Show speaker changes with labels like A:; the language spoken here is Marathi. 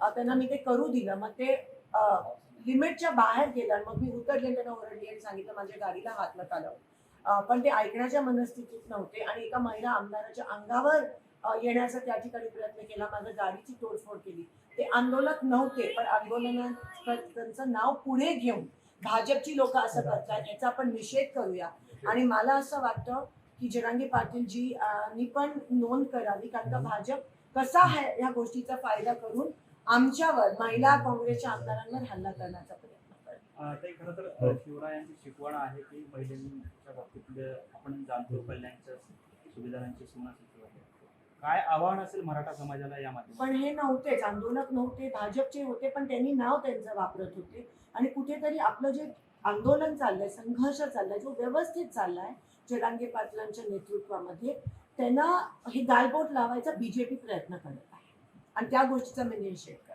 A: त्यांना मी ते करू दिलं. मग ते लिमिटच्या बाहेर गेलं मग मी उतरले त्यांना ओरडली आणि सांगितलं माझ्या गाडीला हात नका लावू अ, पण ते ऐकण्याच्या मनस्थितीत नव्हते आणि एका महिला आमदाराच्या अंगावर येण्याचा त्या ठिकाणी प्रयत्न केला. माझ्या गाडीची तोडफोड केली. ते आंदोलक नव्हते पण आंदोलनात त्यांचं नाव पुढे घेऊन भाजपची लोक असं करतात याचा आपण निषेध करूया. आणि मला असं वाटतं की जरांगे पाटीलजी नी पण नोंद करावी कारण का भाजप कसा आहे ह्या गोष्टीचा फायदा करून आमच्यावर महिला काँग्रेसच्या आमदारांवर हल्ला करण्याचा प्रयत्न
B: खरं तर शिवरायांची शिकवण आहे की महिलांच्या बाबतीतले आपण जाणतो कल्याणच्या आहे काय आव्हान असेल मराठा समाजाला या माध्यमातून?
A: पण हे नव्हतेच आंदोलक नव्हते भाजपचे होते पण त्यांनी नाव त्यांचं वापरत होते. आणि कुठेतरी आपलं जे आंदोलन चाललंय संघर्ष चाललाय जो व्यवस्थित चाललाय जरांगे पाटलांच्या नेतृत्वामध्ये त्यांना हे गालबोट लावायचा बीजेपी प्रयत्न करत आहे. आणि त्या गोष्टीचा मी निषेध करतो.